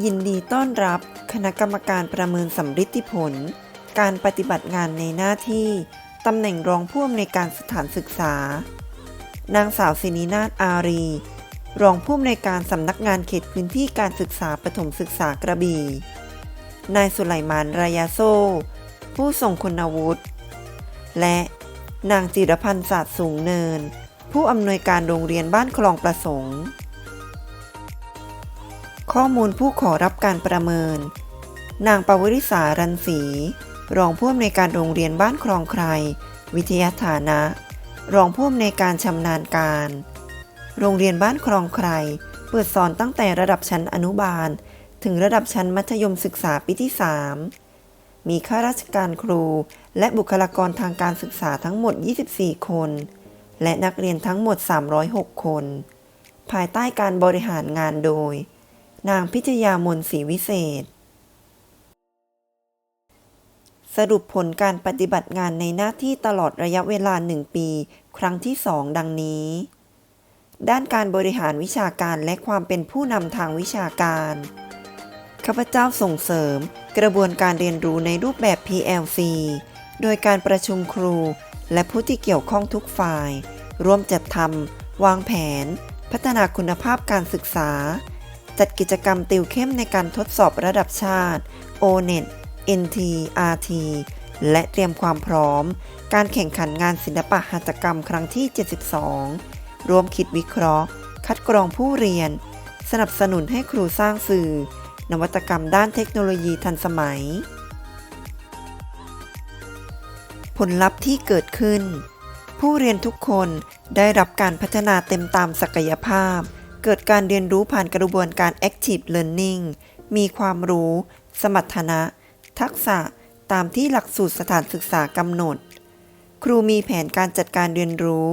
ยินดีต้อนรับคณะกรรมการประเมินสำฤทธิผล การปฏิบัติงานในหน้าที่ ตำแหน่งรองผู้อำนวยการสถานศึกษา นางสาวศินินาถอารี รองผู้อำนวยการสำนักงานเขตพื้นที่การศึกษาประถมศึกษากระบี่ นายสุไลมานรายาโซ ผู้ทรงคุณวุฒิ และนางจิรพันธ์ศาสตร์สูงเนิน ผู้อำนวยการโรงเรียนบ้านคลองประสงค์ ข้อมูลผู้ขอรับการประเมิน นางปวริษารันศรีรองผู้อำนวยการโรงเรียนบ้านคลองใคร วิทยาฐานะ รองผู้อำนวยการชำนาญการ โรงเรียนบ้านคลองใคร เปิดสอนตั้งแต่ระดับชั้นอนุบาล ถึงระดับชั้นมัธยมศึกษาปีที่ 3 มีข้าราชการครู และบุคลากรทางการศึกษาทั้งหมด 24 คน และนักเรียนทั้งหมด 306 คน ภายใต้การบริหารงานโดย นางพิชยามนศรีวิเศษ สรุปผลการปฏิบัติงานในหน้าที่ตลอดระยะเวลา1ปี ครั้งที่2ดังนี้ ด้านการบริหารวิชาการและความเป็นผู้นำทางวิชาการข้าพเจ้าส่งเสริมกระบวนการเรียนรู้ในรูปแบบ PLC โดยการประชุมครู และผู้ที่เกี่ยวข้องทุกฝ่าย ร่วมจัดทำวางแผน พัฒนาคุณภาพการศึกษา จัดกิจกรรมติวเข้มในการทดสอบระดับชาติ ONET NT RT และเตรียมความพร้อม การแข่งขันงานศิลปะหัตถกรรมครั้งที่ 72 รวมคิดวิเคราะห์ คัดกรองผู้เรียน สนับสนุนให้ครูสร้างสื่อ นวัตกรรมด้านเทคโนโลยีทันสมัย ผลลัพธ์ที่เกิดขึ้น ผู้เรียนทุกคนได้รับการพัฒนาเต็มตามศักยภาพ เกิดการเรียนรู้ผ่านกระบวนการ Active Learning มีความรู้ สมรรถนะ ทักษะตามที่หลักสูตรสถานศึกษากำหนด ครูมีแผนการจัดการเรียนรู้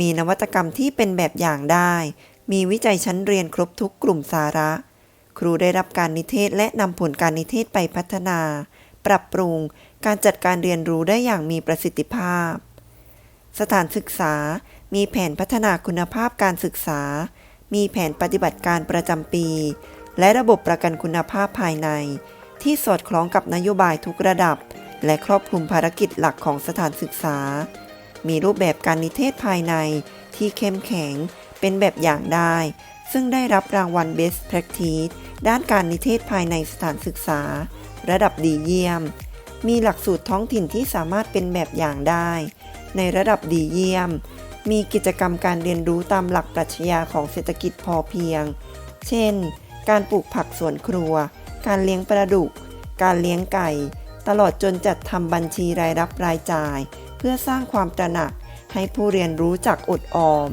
มีนวัตกรรมที่เป็นแบบอย่างได้ มีวิจัยชั้นเรียนครบทุกกลุ่มสาระ ครูได้รับการนิเทศและนำผลการนิเทศไปพัฒนา ปรับปรุงการจัดการเรียนรู้ได้อย่างมีประสิทธิภาพ สถานศึกษา มีแผนพัฒนาคุณภาพการศึกษา มีแผนปฏิบัติการประจำปี และระบบประกันคุณภาพภายใน ที่สอดคล้องกับนโยบายทุกระดับ และครอบคลุมภารกิจหลักของสถานศึกษา มีรูปแบบการนิเทศภายในที่เข้มแข็งเป็นแบบอย่างได้ ซึ่งได้รับรางวัล Best Practice ด้านการนิเทศภายในสถานศึกษา ระดับดีเยี่ยม มีหลักสูตรท้องถิ่นที่สามารถเป็นแบบอย่างได้ ในระดับดีเยี่ยม มีกิจกรรมการเรียนรู้ตามหลักปรัชญาของเศรษฐกิจพอเพียง เช่น การปลูกผักสวนครัว การเลี้ยงปลาดุก การเลี้ยงไก่ ตลอดจนจัดทำบัญชีรายรับรายจ่าย เพื่อสร้างความตระหนักให้ผู้เรียนรู้จักอดออม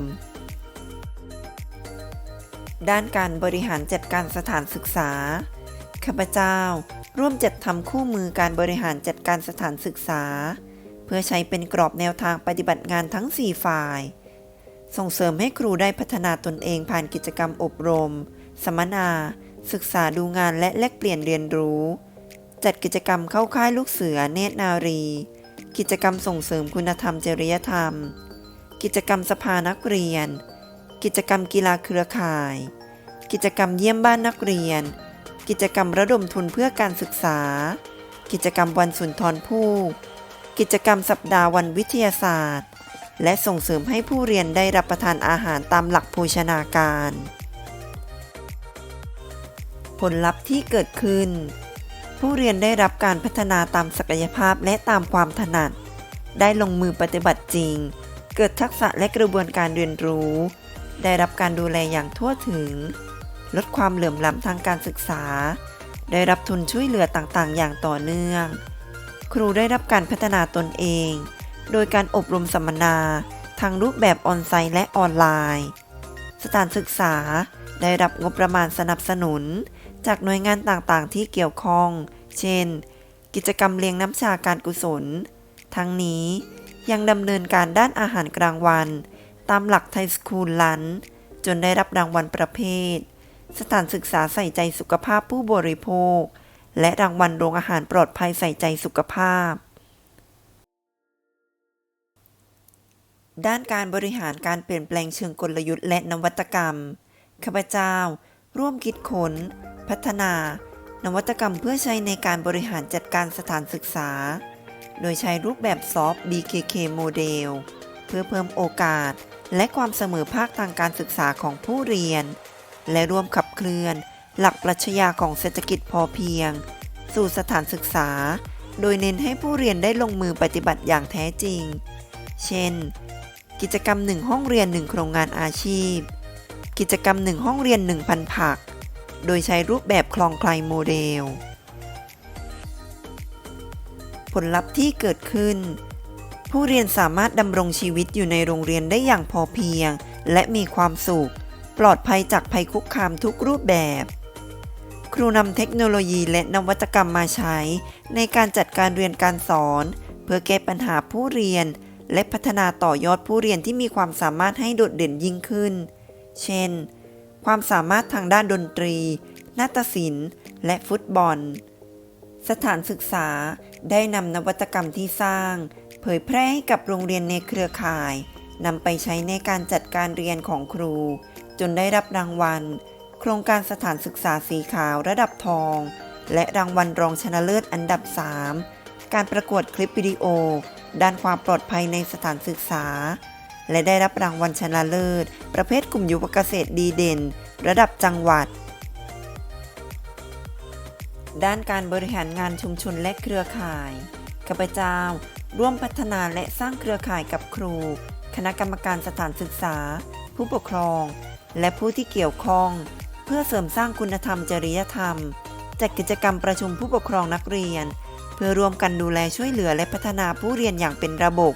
ด้านการบริหารจัดการสถานศึกษา ข้าพเจ้า ร่วมจัดทำคู่มือการบริหารจัดการสถานศึกษา เพื่อใช้เป็นกรอบแนวทางปฏิบัติงานทั้ง 4 ฝ่าย ส่งเสริมให้ครูได้พัฒนาตนเองผ่านกิจกรรมอบรม สัมมนา ศึกษาดูงานและแลกเปลี่ยนเรียนรู้ จัดกิจกรรมเข้าค่ายลูกเสือเนตรนารี กิจกรรมส่งเสริมคุณธรรมจริยธรรม กิจกรรมสภานักเรียน กิจกรรมกีฬาเครือข่าย กิจกรรมเยี่ยมบ้านนักเรียน กิจกรรมระดมทุนเพื่อการศึกษา กิจกรรมวันสุนทรภู่ กิจกรรมสัปดาห์วันวิทยาศาสตร์ และส่งเสริมให้ผู้เรียนได้รับประทานอาหารตามหลักโภชนาการ ผลลัพธ์ที่เกิดขึ้น ผู้เรียนได้รับการพัฒนาตามศักยภาพและตามความถนัด ได้ลงมือปฏิบัติจริง เกิดทักษะและกระบวนการเรียนรู้ ได้รับการดูแลอย่างทั่วถึง ลดความเหลื่อมล้ำทางการศึกษา ได้รับทุนช่วยเหลือต่างๆ อย่างต่อเนื่อง ครูได้รับการพัฒนาตนเอง โดยการอบรมสัมมนา ทางรูปแบบออนไซต์และออนไลน์ สถานศึกษาได้รับงบประมาณสนับสนุน จากหน่วยงานต่างๆ ที่เกี่ยวข้อง เช่น กิจกรรมเลี้ยงน้ำชาการกุศล ทั้งนี้ยังดำเนินการด้านอาหารกลางวัน ตามหลักไทยสคูลลันจนได้รับรางวัลประเภท สถานศึกษาใส่ใจสุขภาพผู้บริโภค และรางวัลโรงอาหารปลอดภัยใส่ใจสุขภาพ ด้านการบริหารการเปลี่ยนแปลงเชิงกลยุทธ์และนวัตกรรม ข้าพเจ้า ร่วมคิดค้น พัฒนา นวัตกรรมเพื่อใช้ในการบริหารจัดการสถานศึกษา โดยใช้รูปแบบซอฟต์ BKK โมเดลเพื่อเพิ่มโอกาสและความเสมอภาคทางการศึกษาของผู้เรียน และร่วมขับเคลื่อน หลักปรัชญาของเศรษฐกิจพอเพียง สู่สถานศึกษา โดยเน้นให้ผู้เรียนได้ลงมือปฏิบัติอย่างแท้จริง เช่น กิจกรรม 1 ห้องเรียน 1 โครงงานอาชีพ กิจกรรม 1 ห้องเรียน 1,000 ผัก โดยใช้รูปแบบคลองไคลโมเดล ผลลัพธ์ที่เกิดขึ้น ผู้เรียนสามารถดำรงชีวิตอยู่ในโรงเรียนได้อย่างพอเพียง และมีความสุข ปลอดภัยจากภัยคุกคามทุกรูปแบบ ครูนำเทคโนโลยีและนวัตกรรมมาใช้ ในการจัดการเรียนการสอน เพื่อแก้ปัญหาผู้เรียน และพัฒนาต่อยอดผู้เรียนที่มีความสามารถให้โดดเด่นยิ่งขึ้น เช่น ความสามารถทางด้านดนตรี นาฏศิลป์ และฟุตบอล สถานศึกษาได้นำนวัตกรรมที่สร้าง เผยแพร่ให้กับโรงเรียนในเครือข่ายนำไปใช้ในการจัดการเรียนของครู จนได้รับรางวัล โครงการสถานศึกษาสีขาวระดับทอง และรางวัลรองชนะเลิศอันดับ 3 การประกวดคลิปวิดีโอ ด้านความปลอดภัยในสถานศึกษา และได้รับรางวัลชนะเลิศ ประเภทกลุ่มยุวเกษตรดีเด่น ระดับจังหวัด ด้านการบริหารงานชุมชนและเครือข่ายข้าพเจ้าร่วมพัฒนาและสร้างเครือข่ายกับครู คณะกรรมการสถานศึกษา ผู้ปกครอง และผู้ที่เกี่ยวข้อง เพื่อเสริมสร้างคุณธรรมจริยธรรม จัดกิจกรรมประชุมผู้ปกครองนักเรียน เพื่อร่วมกันดูแลช่วยเหลือและพัฒนาผู้เรียนอย่างเป็นระบบ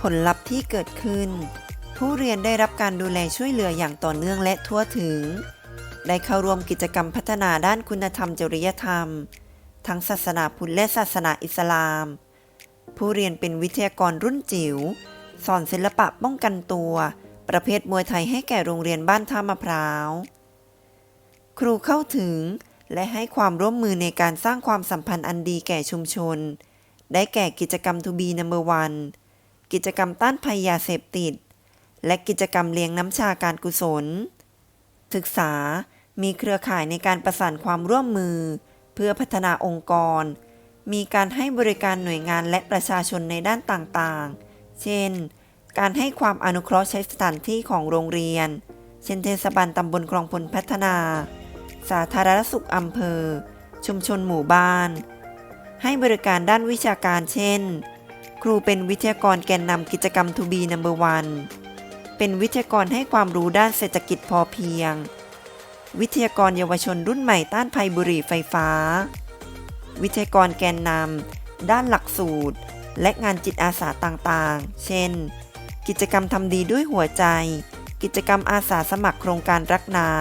ผลลัพธ์ที่เกิดขึ้น ผู้เรียนได้รับการดูแลช่วยเหลืออย่างต่อเนื่องและทั่วถึง ได้เข้าร่วมกิจกรรมพัฒนาด้านคุณธรรมจริยธรรม ทั้งศาสนาพุทธและศาสนาอิสลาม ผู้เรียนเป็นวิทยากรรุ่นจิ๋ว สอนศิลปะป้องกันตัว ประเภทมวยไทยให้แก่โรงเรียนบ้านท่ามะพร้าว ครูเข้าถึงและให้ความร่วมมือในการสร้างความสัมพันธ์อันดีแก่ชุมชน ได้แก่กิจกรรมทูบีนัมเบอร์วันกิจกรรมต้านภัยยาเสพติด และกิจกรรมเลี้ยงน้ำชาการกุศล ศึกษามีเครือข่ายในการประสานความร่วมมือ เพื่อพัฒนาองค์กร มีการให้บริการหน่วยงานและประชาชนในด้านต่างๆ เช่น การให้ความอนุเคราะห์ใช้สถานที่ของโรงเรียน เช่นเทศบาลตำบลคลองพลพัฒนา สาธารณสุขอำเภอ ชุมชนหมู่บ้าน ให้บริการด้านวิชาการเช่น ครูเป็นวิทยากรแกนนำกิจกรรมทูบีนัมเบอร์วันเป็นวิทยากรให้ความรู้ด้านเศรษฐกิจพอเพียง วิทยากรเยาวชนรุ่นใหม่ต้านภัยบุหรี่ไฟฟ้า วิทยากรแกนนำด้านหลักสูตร และงานจิตอาสาต่างๆ เช่น กิจกรรมทำดีด้วยหัวใจ กิจกรรมอาสาสมัครโครงการรักน้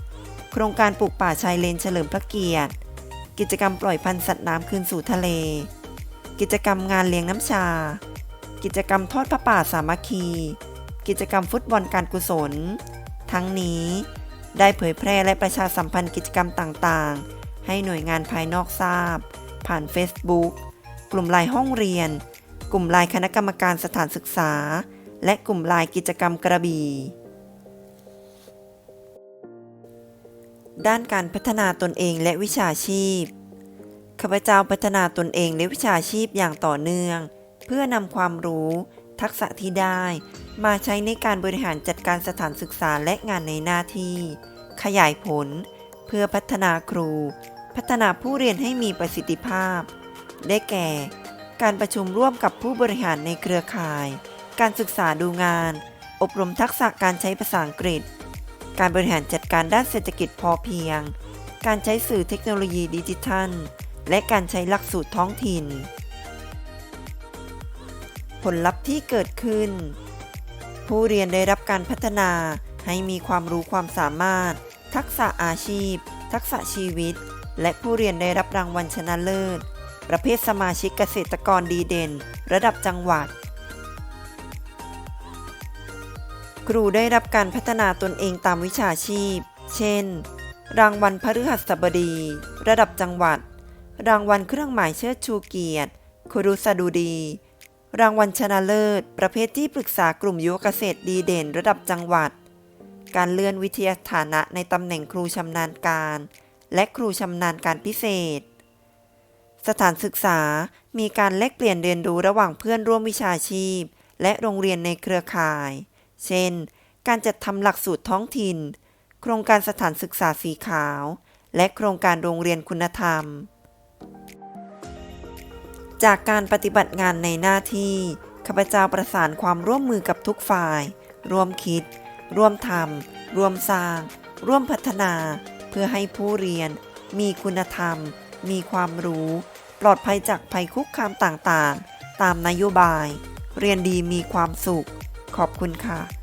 ำ โครงการปลูกป่าชายเลนเฉลิมพระเกียรติ กิจกรรมปล่อยพันธุ์สัตว์น้ำคืนสู่ทะเล กิจกรรมงานเลี้ยงน้ำชา กิจกรรมทอดพระป่าสามัคคี กิจกรรมฟุตบอลการกุศล ทั้งนี้ได้เผยแพร่และประชาสัมพันธ์กิจกรรมต่างๆ ให้หน่วยงานภายนอกทราบ ผ่าน Facebook กลุ่มไลน์ห้องเรียน กลุ่มไลน์คณะกรรมการสถานศึกษา และกลุ่มลน์กิจกรรมกระบี่ด้านการพัฒนาตนเองและวิชาชีพ ข้าพเจ้าพัฒนาตนเองและวิชาชีพอย่างต่อเนื่อง เพื่อนำความรู้ ทักษะที่ได้ มาใช้ในการบริหารจัดการสถานศึกษาและงานในหน้าที่ ขยายผล เพื่อพัฒนาครู พัฒนาผู้เรียนให้มีประสิทธิภาพ ได้แก่ การประชุมร่วมกับผู้บริหารในเครือข่าย การศึกษาดูงาน อบรมทักษะการใช้ภาษาอังกฤษ การบริหารจัดการด้านเศรษฐกิจพอเพียง การใช้สื่อเทคโนโลยีดิจิทัล และการใช้หลักสูตรท้องถิ่น ผลลัพธ์ที่เกิดขึ้น ผู้เรียนได้รับการพัฒนาให้มีความรู้ความสามารถ ทักษะอาชีพ ทักษะชีวิต และผู้เรียนได้รับรางวัลชนะเลิศ ประเภทสมาชิกเกษตรกรดีเด่น ระดับจังหวัด ครูได้รับการพัฒนาตนเองตามวิชาชีพ เช่น รางวัลพฤหัสบดี ระดับจังหวัด รางวัลเครื่องหมายเชิดชูเกียรติ ครุสดุดี รางวัลชนะเลิศ ประเภทที่ปรึกษากลุ่มยุวเกษตรดีเด่นระดับจังหวัด การเลื่อนวิทยาฐานะในตำแหน่งครูชำนาญการ และครูชำนาญการพิเศษ สถานศึกษามีการแลกเปลี่ยนเรียนรู้ระหว่างเพื่อนร่วมวิชาชีพ และโรงเรียนในเครือข่าย เช่น การจัดทำหลักสูตรท้องถิ่น โครงการสถานศึกษาสีขาว และโครงการโรงเรียนคุณธรรม จากการปฏิบัติงานในหน้าที่ข้าพเจ้าประสานความร่วมมือกับทุกฝ่าย ร่วมคิด ร่วมทำร่วมสร้าง ร่วมพัฒนา เพื่อให้ผู้เรียน มีคุณธรรม มีความรู้ ปลอดภัยจากภัยคุกคามต่างๆ ตามนโยบาย เรียนดีมีความสุข ขอบคุณค่ะ